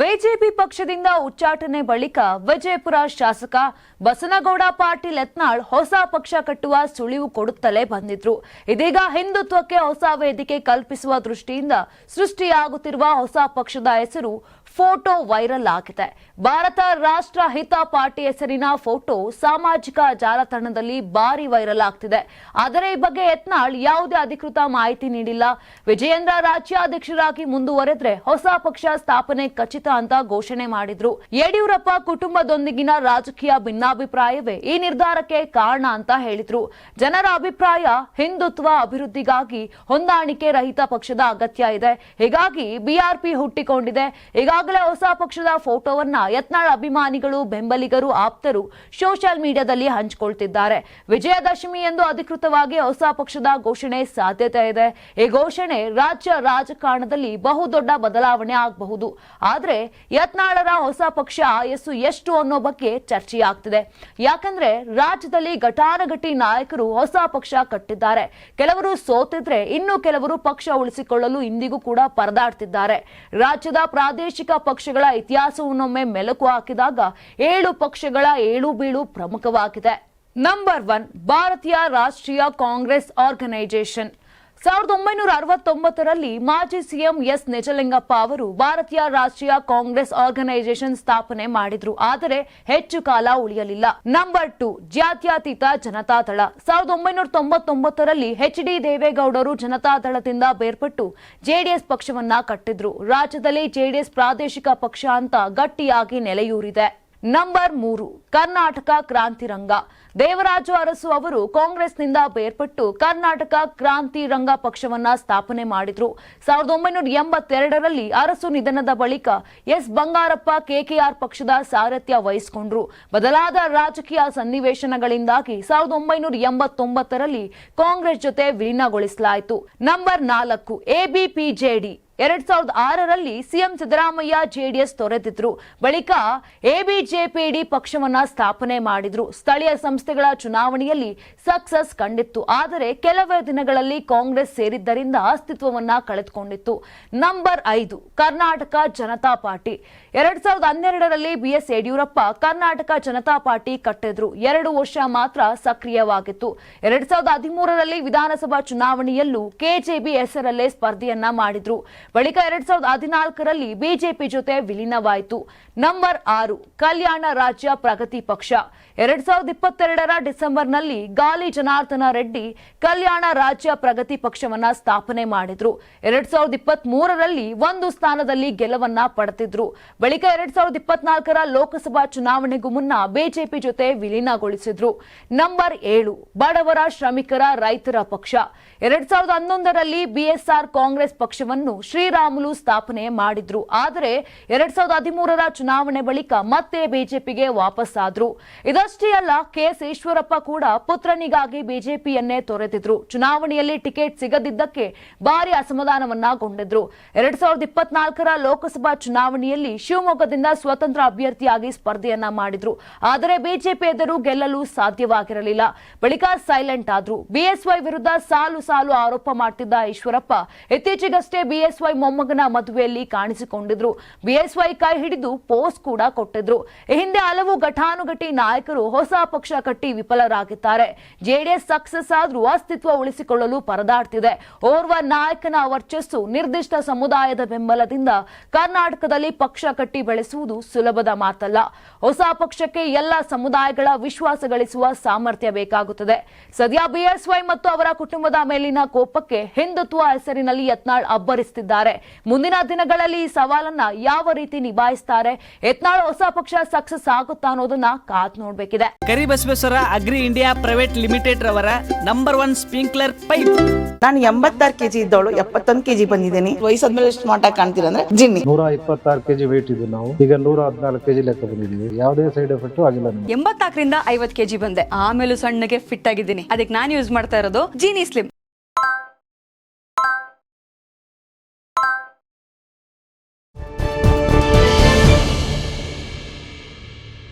BJP ಪಕ್ಷದಿಂದ ಉಚ್ಚಾಟನೆ ಬಳಿಕ ವಿಜಯಪುರ ಶಾಸಕ ಬಸನಗೌಡ ಪಾಟೀಲ್ ಯತ್ನಾಳ್ ಹೊಸ ಪಕ್ಷ ಕಟ್ಟುವ ಸುಳಿವು ಕೊಡುತ್ತಲೇ ಬಂದಿದ್ರು. ಇದೀಗ ಹಿಂದುತ್ವಕ್ಕೆ ಹೊಸ ವೇದಿಕೆ ಕಲ್ಪಿಸುವ ದೃಷ್ಟಿಯಿಂದ ಸೃಷ್ಟಿಯಾಗುತ್ತಿರುವ ಹೊಸ ಪಕ್ಷದ ಹೆಸರು ಫೋಟೋ ವೈರಲ್ ಆಗಿದೆ. ಭಾರತ ರಾಷ್ಟ್ರ ಹಿತ ಪಾರ್ಟಿ ಹೆಸರಿನ ಫೋಟೋ ಸಾಮಾಜಿಕ ಜಾಲತಾಣದಲ್ಲಿ ಭಾರಿ ವೈರಲ್ ಆಗ್ತಿದೆ. ಆದರೆ ಈ ಬಗ್ಗೆ ಯತ್ನಾಳ್ ಯಾವುದೇ ಅಧಿಕೃತ ಮಾಹಿತಿ ನೀಡಿಲ್ಲ. ವಿಜಯೇಂದ್ರ ರಾಜ್ಯಾಧ್ಯಕ್ಷರಾಗಿ ಮುಂದುವರೆದ್ರೆ ಹೊಸ ಪಕ್ಷ ಸ್ಥಾಪನೆ ಖಚಿತ ಅಂತ ಘೋಷಣೆ ಮಾಡಿದ್ರು. ಯಡಿಯೂರಪ್ಪ ಕುಟುಂಬದೊಂದಿಗಿನ ರಾಜಕೀಯ ಭಿನ್ನಾಭಿಪ್ರಾಯವೇ ಈ ನಿರ್ಧಾರಕ್ಕೆ ಕಾರಣ ಅಂತ ಹೇಳಿದ್ರು. ಜನರ ಅಭಿಪ್ರಾಯ ಹಿಂದುತ್ವ ಅಭಿವೃದ್ಧಿಗಾಗಿ ಹೊಂದಾಣಿಕೆ ರಹಿತ ಪಕ್ಷದ ಅಗತ್ಯ ಇದೆ. ಹೀಗಾಗಿ ಬಿಆರ್ಪಿ ಹುಟ್ಟಿಕೊಂಡಿದೆ. ಈಗಾಗಲೇ ಹೊಸ ಪಕ್ಷದ ಫೋಟೋವನ್ನ ಯತ್ನಾಳ್ ಅಭಿಮಾನಿಗಳು, ಬೆಂಬಲಿಗರು, ಆಪ್ತರು ಸೋಷಿಯಲ್ ಮೀಡಿಯಾದಲ್ಲಿ ಹಂಚಿಕೊಳ್ತಿದ್ದಾರೆ. ವಿಜಯದಶಮಿ ಎಂದು ಅಧಿಕೃತವಾಗಿ ಹೊಸ ಪಕ್ಷದ ಘೋಷಣೆ ಸಾಧ್ಯತೆ ಇದೆ. ಈ ಘೋಷಣೆ ರಾಜ್ಯ ರಾಜಕಾರಣದಲ್ಲಿ ಬಹುದೊಡ್ಡ ಬದಲಾವಣೆ ಆಗಬಹುದು. ಆದ್ರೆ ಯತ್ನಾಳರ ಹೊಸ ಪಕ್ಷ ಆಯಸ್ಸು ಎಷ್ಟು ಅನ್ನೋ ಬಗ್ಗೆ ಚರ್ಚೆಯಾಗ್ತಿದೆ. ಯಾಕಂದ್ರೆ ರಾಜ್ಯದಲ್ಲಿ ಘಟಾನುಘಟಿ ನಾಯಕರು ಹೊಸ ಪಕ್ಷ ಕಟ್ಟಿದ್ದಾರೆ. ಕೆಲವರು ಸೋತಿದ್ರೆ ಇನ್ನು ಕೆಲವರು ಪಕ್ಷ ಉಳಿಸಿಕೊಳ್ಳಲು ಇಂದಿಗೂ ಕೂಡ ಪರದಾಡ್ತಿದ್ದಾರೆ. ರಾಜ್ಯದ ಪ್ರಾದೇಶಿಕ ಪಕ್ಷಗಳ ಇತಿಹಾಸವನ್ನೊಮ್ಮೆ ಮೆಲುಕು ಹಾಕಿದಾಗ ಏಳು ಪಕ್ಷಗಳ ಏಳು ಬೀಳು ಪ್ರಮುಖವಾಗಿದೆ. ನಂಬರ್ ಒನ್ ಭಾರತೀಯ ರಾಷ್ಟ್ರೀಯ ಕಾಂಗ್ರೆಸ್ ಆರ್ಗನೈಸೇಷನ್ ಸಾವಿರದ ಒಂಬೈನೂರ ಅರವತ್ತೊಂಬತ್ತರಲ್ಲಿ ಮಾಜಿ ಸಿಎಂ ಎಸ್ ನಿಜಲಿಂಗಪ್ಪ ಅವರು ಭಾರತೀಯ ರಾಷ್ಟ್ರೀಯ ಕಾಂಗ್ರೆಸ್ ಆರ್ಗನೈಸೇಷನ್ ಸ್ಥಾಪನೆ ಮಾಡಿದ್ರು. ಆದರೆ ಹೆಚ್ಚು ಕಾಲ ಉಳಿಯಲಿಲ್ಲ. ನಂಬರ್ ಟು, ಜಾತ್ಯತೀತ ಜನತಾದಳ ಸಾವಿರದ ಒಂಬೈನೂರ ತೊಂಬತ್ತೊಂಬತ್ತರಲ್ಲಿ ಎಚ್ ಡಿ ದೇವೇಗೌಡರು ಜನತಾದಳದಿಂದ ಬೇರ್ಪಟ್ಟು ಜೆಡಿಎಸ್ ಪಕ್ಷವನ್ನ ಕಟ್ಟಿದ್ರು. ರಾಜ್ಯದಲ್ಲಿ ಜೆಡಿಎಸ್ ಪ್ರಾದೇಶಿಕ ಪಕ್ಷ ಅಂತ ಗಟ್ಟಿಯಾಗಿ ನೆಲೆಯೂರಿದೆ. ನಂಬರ್ ಮೂರು, ಕರ್ನಾಟಕ ಕ್ರಾಂತಿರಂಗ ದೇವರಾಜು ಅರಸು ಅವರು ಕಾಂಗ್ರೆಸ್ನಿಂದ ಬೇರ್ಪಟ್ಟು ಕರ್ನಾಟಕ ಕ್ರಾಂತಿ ರಂಗ ಪಕ್ಷವನ್ನ ಸ್ಥಾಪನೆ ಮಾಡಿದ್ರು. ಸಾವಿರದ ಒಂಬೈನೂರ ಎಂಬತ್ತೆರಡರಲ್ಲಿ ಅರಸು ನಿಧನದ ಬಳಿಕ ಎಸ್. ಬಂಗಾರಪ್ಪ ಕೆಕೆಆರ್ ಪಕ್ಷದ ಸಾರಥ್ಯ ವಹಿಸಿಕೊಂಡ್ರು. ಬದಲಾದ ರಾಜಕೀಯ ಸನ್ನಿವೇಶನಗಳಿಂದಾಗಿ ಸಾವಿರದ ಒಂಬೈನೂರ ಎಂಬತ್ತೊಂಬತ್ತರಲ್ಲಿ ಕಾಂಗ್ರೆಸ್ ಜೊತೆ ವಿಲೀನಗೊಳಿಸಲಾಯಿತು. ನಂಬರ್ ನಾಲ್ಕು ಎಬಿಪಿಜೆಡಿ ಎರಡ್ ಸಾವಿರದ ಆರರಲ್ಲಿ ಸಿಎಂ ಸಿದ್ದರಾಮಯ್ಯ ಜೆಡಿಎಸ್ ತೊರೆದಿದ್ರು ಬಳಿಕ ಎಬಿಜೆಪಿಡಿ ಪಕ್ಷವನ್ನ ಸ್ಥಾಪನೆ ಮಾಡಿದ್ರು. ಸ್ಥಳೀಯ ಸಂಸ್ಥೆಗಳ ಚುನಾವಣೆಯಲ್ಲಿ ಸಕ್ಸಸ್ ಕಂಡಿತ್ತು. ಆದರೆ ಕೆಲವೇ ದಿನಗಳಲ್ಲಿ ಕಾಂಗ್ರೆಸ್ ಸೇರಿದ್ದರಿಂದ ಅಸ್ತಿತ್ವವನ್ನ ಕಳೆದುಕೊಂಡಿತ್ತು. ನಂಬರ್ ಐದು, ಕರ್ನಾಟಕ ಜನತಾ ಪಾರ್ಟಿ. ಎರಡ್ ಸಾವಿರದ ಹನ್ನೆರಡರಲ್ಲಿ ಬಿಎಸ್ ಯಡಿಯೂರಪ್ಪ ಕರ್ನಾಟಕ ಜನತಾ ಪಾರ್ಟಿ ಕಟ್ಟಿದ್ರು. ಎರಡು ವರ್ಷ ಮಾತ್ರ ಸಕ್ರಿಯವಾಗಿತ್ತು. ಎರಡ್ ಸಾವಿರದ ಹದಿಮೂರರಲ್ಲಿ ವಿಧಾನಸಭಾ ಚುನಾವಣೆಯಲ್ಲೂ ಕೆಜೆಬಿ ಹೆಸರಲ್ಲೇ ಸ್ಪರ್ಧೆಯನ್ನ ಮಾಡಿದ್ರು. ಬಳಿಕ ಎರಡ್ ಸಾವಿರದ ಹದಿನಾಲ್ಕರಲ್ಲಿ ಬಿಜೆಪಿ ಜೊತೆ ವಿಲೀನವಾಯಿತು. ನಂಬರ್ ಆರು, ಕಲ್ಯಾಣ ರಾಜ್ಯ ಪ್ರಗತಿ ಪಕ್ಷ. ಎರಡ್ ಸಾವಿರದ ಇಪ್ಪತ್ತೆರಡರ ಡಿಸೆಂಬರ್ನಲ್ಲಿ ಗಾಲಿ ಜನಾರ್ದನ ರೆಡ್ಡಿ ಕಲ್ಯಾಣ ರಾಜ್ಯ ಪ್ರಗತಿ ಪಕ್ಷವನ್ನ ಸ್ಥಾಪನೆ ಮಾಡಿದ್ರು. ಎರಡ್ ಸಾವಿರದ ಇಪ್ಪತ್ತ್ ಮೂರರಲ್ಲಿ ಒಂದು ಸ್ಥಾನದಲ್ಲಿ ಗೆಲುವನ್ನ ಪಡೆದಿದ್ರು. ಬಳಿಕ ಎರಡ್ ಸಾವಿರದ ಇಪ್ಪತ್ನಾಲ್ಕರ ಲೋಕಸಭಾ ಚುನಾವಣೆಗೂ ಮುನ್ನ ಬಿಜೆಪಿ ಜೊತೆ ವಿಲೀನಗೊಳಿಸಿದ್ರು. ನಂಬರ್ ಏಳು, ಬಡವರ ಶ್ರಮಿಕರ ರೈತರ ಪಕ್ಷ. ಎರಡ್ ಸಾವಿರದ ಹನ್ನೊಂದರಲ್ಲಿ ಬಿಎಸ್ಆರ್ ಕಾಂಗ್ರೆಸ್ ಪಕ್ಷವನ್ನು ಶ್ರೀರಾಮುಲು ಸ್ಥಾಪನೆ ಮಾಡಿದ್ರು. ಆದರೆ ಎರಡ್ ಸಾವಿರದ ಹದಿಮೂರರ ಚುನಾವಣೆ ಬಳಿಕ ಮತ್ತೆ ಬಿಜೆಪಿಗೆ ವಾಪಸ್ ಆದ್ರು. ಇದಷ್ಟೇ ಅಲ್ಲ ಕೆಎಸ್ ಈಶ್ವರಪ್ಪ ಕೂಡ ಪುತ್ರನಿಗಾಗಿ ಬಿಜೆಪಿಯನ್ನೇ ತೊರೆದಿದ್ರು. ಚುನಾವಣೆಯಲ್ಲಿ ಟಿಕೆಟ್ ಸಿಗದಿದ್ದಕ್ಕೆ ಭಾರಿ ಅಸಮಾಧಾನವನ್ನಗೊಂಡಿದ್ರು. ಎರಡ್ ಸಾವಿರದ ಇಪ್ಪತ್ನಾಲ್ಕರ ಲೋಕಸಭಾ ಚುನಾವಣೆಯಲ್ಲಿ ಶಿವಮೊಗ್ಗದಿಂದ ಸ್ವತಂತ್ರ ಅಭ್ಯರ್ಥಿಯಾಗಿ ಸ್ಪರ್ಧೆಯನ್ನ ಮಾಡಿದ್ರು. ಆದರೆ ಬಿಜೆಪಿ ಎದುರು ಗೆಲ್ಲಲು ಸಾಧ್ಯವಾಗಿರಲಿಲ್ಲ. ಬಳಿಕ ಸೈಲೆಂಟ್ ಆದ್ರು. ಬಿಎಸ್ವೈ ವಿರುದ್ಧ ಸಾಲು ಸಾಲು ಆರೋಪ ಮಾಡ್ತಿದ್ದ ಈಶ್ವರಪ್ಪ, ಇತ್ತೀಚೆಗಷ್ಟೇ ಬಿಎಸ್ವೈ ಮೊಮ್ಮಗನ ಮದುವೆಯಲ್ಲಿ ಕಾಣಿಸಿಕೊಂಡಿದ್ರು. ಬಿಎಸ್ವೈ ಕೈ ಹಿಡಿದು ಪೋಸ್ಟ್ ಕೂಡ ಕೊಟ್ಟಿದ್ರು. ಈ ಹಿಂದೆ ಹಲವು ಘಟಾನುಘಟಿ ನಾಯಕರು ಹೊಸ ಪಕ್ಷ ಕಟ್ಟಿ ವಿಫಲರಾಗಿದ್ದಾರೆ. ಜೆಡಿಎಸ್ ಸಕ್ಸಸ್ ಆದ್ರೂ ಅಸ್ತಿತ್ವ ಉಳಿಸಿಕೊಳ್ಳಲು ಪರದಾಡ್ತಿದೆ. ಓರ್ವ ನಾಯಕನ ವರ್ಚಸ್ಸು ನಿರ್ದಿಷ್ಟ ಸಮುದಾಯದ ಬೆಂಬಲದಿಂದ ಕರ್ನಾಟಕದಲ್ಲಿ ಪಕ್ಷ ಕಟ್ಟಿ ಬೆಳೆಸುವುದು ಸುಲಭದ ಮಾತಲ್ಲ. ಹೊಸ ಪಕ್ಷಕ್ಕೆ ಎಲ್ಲ ಸಮುದಾಯಗಳ ವಿಶ್ವಾಸ ಗಳಿಸುವ ಸಾಮರ್ಥ್ಯ ಬೇಕಾಗುತ್ತದೆ. ಸದ್ಯ ಬಿಎಸ್ವೈ ಮತ್ತು ಅವರ ಕುಟುಂಬದ ಮೇಲಿನ ಕೋಪಕ್ಕೆ ಹಿಂದುತ್ವ ಹೆಸರಿನಲ್ಲಿ ಯತ್ನಾಳ್ ಅಬ್ಬರಿಸುತ್ತಿದ್ದಾರೆ ಮುಂದಿನ ದಿನಗಳಲ್ಲಿ ಈ ಸವಾಲನ್ನ ಯಾವ ರೀತಿ ನಿಭಾಯಿಸ್ತಾರೆ ಯತ್ನಾಳ್ ಹೊಸ ಪಕ್ಷ ಸಕ್ಸಸ್ ಆಗುತ್ತಾ ಅನ್ನೋದನ್ನ ಕಾದ್ ನೋಡ್ಬೇಕಿದೆ. Karibasaveshwara agri India private limited ರವರ ನಂಬರ್ ಒನ್ ಸ್ಪ್ರಿಂಕ್ಲರ್ ಪೈಪ್. ನಾನು ಎಂಬತ್ತಾರು ಕೆಜಿ ಇದ್ದವಳು ಎಪ್ಪತ್ತೊಂದು ಕೆಜಿ ಬಂದಿದ್ದೀನಿ. ವಯಸ್ಸಾದ್ಮೇಲೆ ಸ್ಮಾರ್ಟ್ ಆಗಿ ಕಾಣ್ತೀರ ಅಂದ್ರೆ ಜಿನ್ನಿ. ನೂರ ಇಪ್ಪತ್ತಾರು ಕೆಜಿ ವೇಟ್ ಇದ್ದೀವಿ ನಾವು. ಈಗ ನೂರ ಹದಿನಾಲ್ಕು ಕೆಜಿ ಲೆಕ್ಕ ಬಂದಿದ್ದೀವಿ. ಯಾವುದೇ ಸೈಡ್ ಎಫೆಕ್ಟ್ ಆಗಿಲ್ಲ ಎಂಬತ್ತಾಕರಿಂದ ಎಂಬತ್ನಾಲ್ಕರಿಂದ ಐವತ್ ಕೆಜಿ ಬಂದೆ. ಆಮೇಲೂ ಸಣ್ಣಗೆ ಫಿಟ್ ಆಗಿದ್ದೀನಿ. ಅದಕ್ಕೆ ನಾನು ಯೂಸ್ ಮಾಡ್ತಾ ಇರೋದು ಜೀನಿ ಸ್ಲಿಮ್